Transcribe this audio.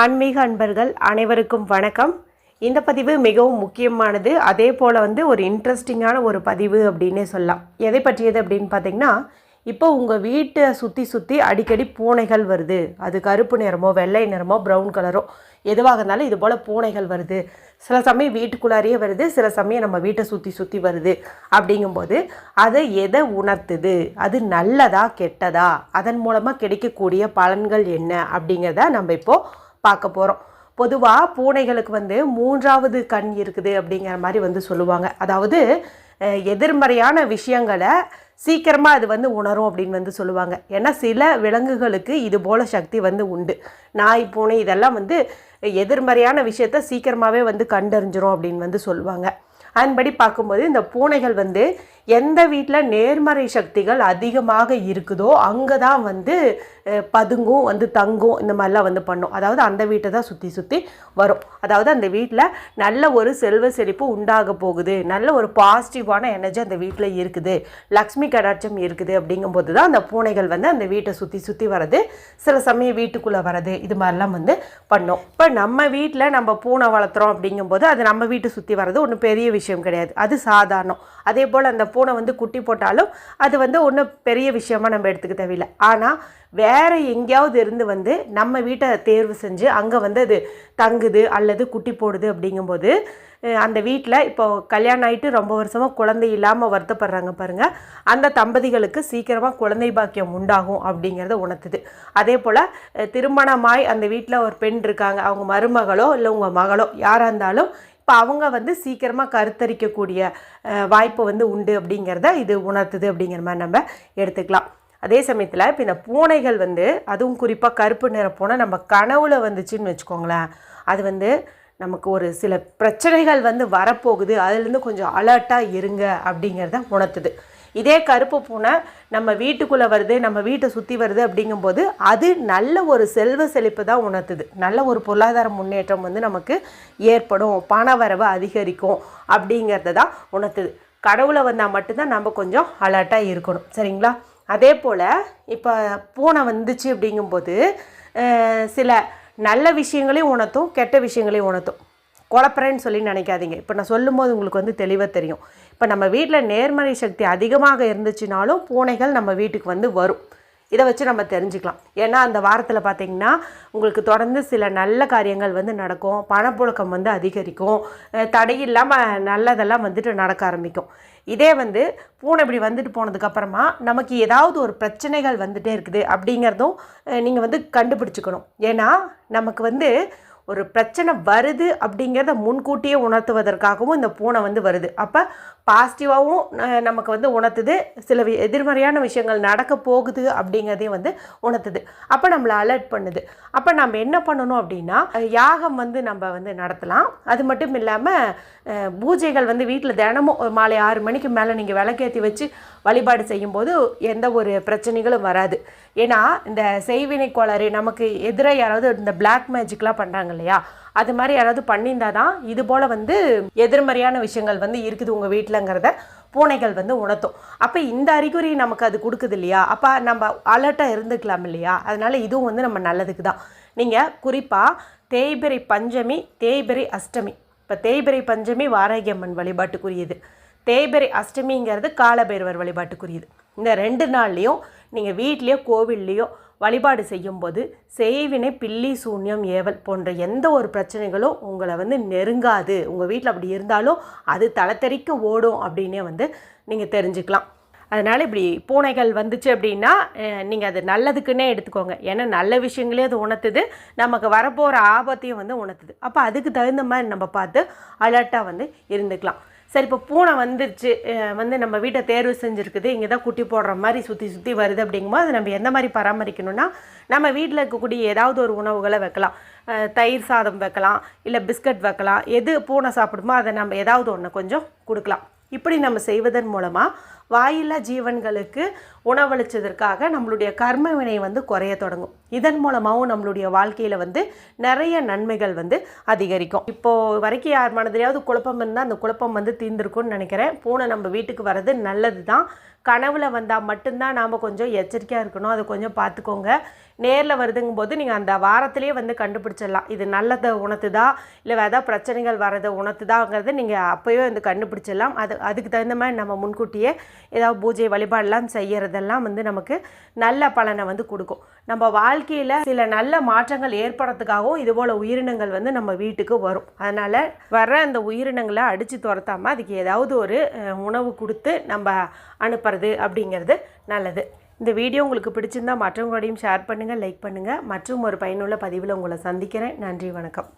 ஆன்மீக அன்பர்கள் அனைவருக்கும் வணக்கம். இந்த பதிவு மிகவும் முக்கியமானது. அதே போல் வந்து ஒரு இன்ட்ரெஸ்டிங்கான ஒரு பதிவு அப்படின்னே சொல்லலாம். எதை பற்றியது அப்படின்னு பார்த்தீங்கன்னா இப்போ உங்கள் வீட்டை சுற்றி சுற்றி அடிக்கடி பூனைகள் வருது. அது கருப்பு நிறமோ வெள்ளை நிறமோ ப்ரௌன் கலரோ எதுவாக இருந்தாலும் இது போல் பூனைகள் வருது. சில சமயம் வீட்டுக்குள்ளாரையே வருது. சில சமயம் நம்ம வீட்டை சுற்றி சுற்றி வருது. அப்படிங்கும்போது அதை எதை உணர்த்துது? அது நல்லதா கெட்டதா? அதன் மூலமாக கிடைக்கக்கூடிய பலன்கள் என்ன? அப்படிங்கிறத நம்ம இப்போது பார்க்க போகிறோம் பொதுவாக பூனைகளுக்கு வந்து மூன்றாவது கண் இருக்குது அப்படிங்கிற மாதிரி வந்து சொல்லுவாங்க. அதாவது எதிர்மறையான விஷயங்களை சீக்கிரமாக அது வந்து உணரும் அப்படின்னு வந்து சொல்லுவாங்க. ஏன்னா சில விலங்குகளுக்கு இது போல சக்தி வந்து உண்டு. நாய் பூனை இதெல்லாம் வந்து எதிர்மறையான விஷயத்த சீக்கிரமாகவே வந்து கண்டறிஞ்சிரும் அப்படின்னு வந்து சொல்லுவாங்க. அதன்படி பார்க்கும்போது இந்த பூனைகள் வந்து எந்த வீட்டில் நேர்மறை சக்திகள் அதிகமாக இருக்குதோ அங்கே தான் வந்து பதுங்கும் வந்து தங்கும் இந்த மாதிரிலாம் வந்து பண்ணும். அதாவது அந்த வீட்டை தான் சுற்றி சுற்றி வரும். அதாவது அந்த வீட்டில் நல்ல ஒரு செல்வ செழிப்பு உண்டாக போகுது. நல்ல ஒரு பாசிட்டிவான எனர்ஜி அந்த வீட்டில் இருக்குது. லக்ஷ்மி கடாட்சம் இருக்குது அப்படிங்கும்போது தான் அந்த பூனைகள் வந்து அந்த வீட்டை சுற்றி சுற்றி வர்றது சில சமயம் வீட்டுக்குள்ளே வர்றது இது மாதிரிலாம் வந்து பண்ணும். இப்போ நம்ம வீட்டில் நம்ம பூனை வளர்த்துறோம் அப்படிங்கும்போது அது நம்ம வீட்டை சுற்றி வர்றது ஒன்று பெரிய விஷயம் கிடையாது. அது சாதாரணம். அதே போல் அந்த பூனை வந்து குட்டி போட்டாலும் அது வந்து ஒன்றும் பெரிய விஷயமாக நம்ம எடுத்துக்க தேவையில்லை. ஆனால் வேறு எங்கேயாவது இருந்து வந்து நம்ம வீட்டை தேர்வு செஞ்சு அங்கே வந்து அது தங்குது அல்லது குட்டி போடுது அப்படிங்கும்போது அந்த வீட்டில் இப்போ கல்யாணம் ஆகிட்டு ரொம்ப வருஷமாக குழந்தை இல்லாமல் வருத்தப்படுறாங்க பாருங்கள் அந்த தம்பதிகளுக்கு சீக்கிரமாக குழந்தை பாக்கியம் உண்டாகும் அப்படிங்கிறத உணர்த்துது. அதே போல் திருமணமாய் அந்த வீட்டில் ஒரு பெண் இருக்காங்க. அவங்க மருமகளோ இல்லை உங்கள் மகளோ யாராக இருந்தாலும் இப்போ அவங்க வந்து சீக்கிரமாக கருத்தரிக்கக்கூடிய வாய்ப்பு வந்து உண்டு அப்படிங்கிறத இது உணர்த்துது அப்படிங்கிற மாதிரி நம்ம எடுத்துக்கலாம். அதே சமயத்தில் இப்போ இந்த பூனைகள் வந்து அதுவும் குறிப்பாக கருப்பு நிற பூனை நம்ம கனவுல வந்துச்சுன்னு வச்சுக்கோங்களேன். அது வந்து நமக்கு ஒரு சில பிரச்சனைகள் வந்து வரப்போகுது. அதுலேருந்து கொஞ்சம் அலர்ட்டாக இருங்க அப்படிங்கிறத உணர்த்துது. இதே கருப்பு பூனை நம்ம வீட்டுக்குள்ளே வருது நம்ம வீட்டை சுற்றி வருது அப்படிங்கும்போது அது நல்ல ஒரு செல்வ செழிப்பு தான் உணர்த்துது. நல்ல ஒரு பொருளாதார முன்னேற்றம் வந்து நமக்கு ஏற்படும் பண வரவு அதிகரிக்கும் அப்படிங்கிறத தான் உணர்த்துது. கடவுளை வந்தால் மட்டும்தான் நம்ம கொஞ்சம் அலர்ட்டாக இருக்கணும். சரிங்களா? அதே போல் இப்போ பூனை வந்துச்சு அப்படிங்கும்போது சில நல்ல விஷயங்களையும் உணர்த்தும் கெட்ட விஷயங்களையும் உணர்த்தும். குழப்பறேன்னு சொல்லி நினைக்காதீங்க. இப்போ நான் சொல்லும்போது உங்களுக்கு வந்து தெளிவாக தெரியும். இப்போ நம்ம வீட்டில் நேர்மறை சக்தி அதிகமாக இருந்துச்சுனாலும் பூனைகள் நம்ம வீட்டுக்கு வந்து வரும். இதை வச்சு நம்ம தெரிஞ்சுக்கலாம். ஏன்னா அந்த வாரத்தில் பார்த்தீங்கன்னா உங்களுக்கு தொடர்ந்து சில நல்ல காரியங்கள் வந்து நடக்கும். பணப்புழக்கம் வந்து அதிகரிக்கும். தடையில்லாமல் நல்லதெல்லாம் வந்துட்டு நடக்க ஆரம்பிக்கும். இதே வந்து பூனை இப்படி வந்துட்டு போனதுக்கப்புறமா நமக்கு ஏதாவது ஒரு பிரச்சனைகள் வந்துகிட்டே இருக்குது அப்படிங்கிறதும் நீங்கள் வந்து கண்டுபிடிச்சிக்கணும். ஏன்னா நமக்கு வந்து ஒரு பிரச்சனை வருது அப்படிங்கிறத முன்கூட்டியே உணர்த்துவதற்காகவும் இந்த பூனை வந்து வருது. அப்போ பாசிட்டிவாகவும் நமக்கு வந்து உணர்த்துது. சில எதிர்மறையான விஷயங்கள் நடக்க போகுது அப்படிங்கிறதையும் வந்து உணர்த்துது. அப்போ நம்மளை அலர்ட் பண்ணுது. அப்போ நம்ம என்ன பண்ணணும் அப்படின்னா யாகம் வந்து நம்ம வந்து நடத்தலாம். அது மட்டும் இல்லாமல் பூஜைகள் வந்து வீட்டில் தினமும் ஒரு மாலை ஆறு மணிக்கு மேலே நீங்கள் விளக்கேற்றி வச்சு வழிபாடு செய்யும்போது எந்த ஒரு பிரச்சனைகளும் வராது. ஏன்னா இந்த செய்வினை கோளாறு நமக்கு எதிராக யாராவது இந்த பிளாக் மேஜிக்லாம் பண்ணுறாங்க இல்லையா? அது மாதிரி யாராவது பண்ணியிருந்தா தான் இது போல் வந்து எதிர்மறையான விஷயங்கள் வந்து இருக்குது உங்கள் வீட்டிலங்கிறத பூனைகள் வந்து உணர்த்தும். அப்போ இந்த அறிகுறி நமக்கு அது கொடுக்குது இல்லையா? அப்போ நம்ம அலர்ட்டாக இருந்துக்கலாம் இல்லையா? அதனால் இதுவும் வந்து நம்ம நல்லதுக்கு தான். நீங்கள் குறிப்பாக தேய்பிறை பஞ்சமி தேய்பிறை அஷ்டமி. இப்போ தேய்பிறை பஞ்சமி வாராகியம்மன் வழிபாட்டுக்குரியது. தேய்பிறை அஷ்டமிங்கிறது காலபைரவர் வழிபாட்டுக்குரியது. இந்த ரெண்டு நாள்லேயும் நீங்கள் வீட்லேயோ கோவில்லையோ வழிபாடு செய்யும்போது செய்வினை பில்லி சூன்யம் ஏவல் போன்ற எந்த ஒரு பிரச்சனைகளும் உங்களை வந்து நெருங்காது. உங்கள் வீட்டில் அப்படி இருந்தாலும் அது தளத்தறிக்க ஓடும் அப்படின்னே வந்து நீங்கள் தெரிஞ்சுக்கலாம். அதனால் இப்படி பூனைகள் வந்துச்சு அப்படின்னா நீங்கள் அது நல்லதுக்குன்னே எடுத்துக்கோங்க. ஏன்னா நல்ல விஷயங்களே அது உணர்த்துது. நமக்கு வரப்போகிற ஆபத்தையும் வந்து உணர்த்துது. அப்போ அதுக்கு தகுந்த மாதிரி நம்ம பார்த்து அலர்ட்டாக வந்து இருந்துக்கலாம். சரி இப்போ பூனை வந்துருச்சு. வந்து நம்ம வீட்டை தேர்வு செஞ்சுருக்குது. இங்கே தான் குட்டி போடுற மாதிரி சுற்றி சுற்றி வருது அப்படிங்கும்போது அதை நம்ம எந்த மாதிரி பராமரிக்கணும்னா நம்ம வீட்டில் இருக்கக்கூடிய ஏதாவது ஒரு உணவுகளை வைக்கலாம். தயிர் சாதம் வைக்கலாம் இல்லை பிஸ்கட் வைக்கலாம். எது பூனை சாப்பிடுமோ அதை நம்ம ஏதாவது ஒன்று கொஞ்சம் கொடுக்கலாம். இப்படி நம்ம செய்வதன் மூலமாக வாயில்லா ஜீவன்களுக்கு உணவளிச்சதற்காக நம்மளுடைய கர்ம வினை வந்து குறைய தொடங்கும். இதன் மூலமாகவும் நம்மளுடைய வாழ்க்கையில் வந்து நிறைய நன்மைகள் வந்து அதிகரிக்கும். இப்போது வரைக்கும் யார் மனதிலையாவது குழப்பம் இருந்தால் அந்த குழப்பம் வந்து தீர்ந்திருக்கும்னு நினைக்கிறேன். பூனை நம்ம வீட்டுக்கு வர்றது நல்லது தான் கனவில் வந்தால் மட்டும்தான் நாம் கொஞ்சம் எச்சரிக்கையாக இருக்கணும். அதை கொஞ்சம் பார்த்துக்கோங்க நேரில் வருதுங்கும் போது நீங்கள் அந்த வாரத்திலே வந்து கண்டுபிடிச்சிடலாம். இது நல்லதை உணர்த்துதா? இல்லை வேறு ஏதாவது பிரச்சனைகள் வரதை உணர்த்துதாங்கிறத நீங்கள் அப்போயே வந்து கண்டுபிடிச்சிடலாம். அது அதுக்கு தகுந்த மாதிரி நம்ம முன்கூட்டியே ஏதாவது பூஜை வழிபாடெல்லாம் செய்கிறதெல்லாம் வந்து நமக்கு நல்ல பலனை வந்து கொடுக்கும். நம்ம வாழ்க்கையில் சில நல்ல மாற்றங்கள் ஏற்படுறதுக்காகவும் இதுபோல் உயிரினங்கள் வந்து நம்ம வீட்டுக்கு வரும். அதனால் வர அந்த உயிரினங்களை அடித்து துரத்தாமல் அதுக்கு ஏதாவது ஒரு உணவு கொடுத்து நம்ம அனுப்புறது அப்படிங்கிறது நல்லது. இந்த வீடியோ உங்களுக்கு பிடிச்சிருந்தா மற்றவங்களோடையும் ஷேர் பண்ணுங்கள் லைக் பண்ணுங்கள் மற்றும் ஒரு பயனுள்ள பதிவில் உங்களை சந்திக்கிறேன். நன்றி வணக்கம்.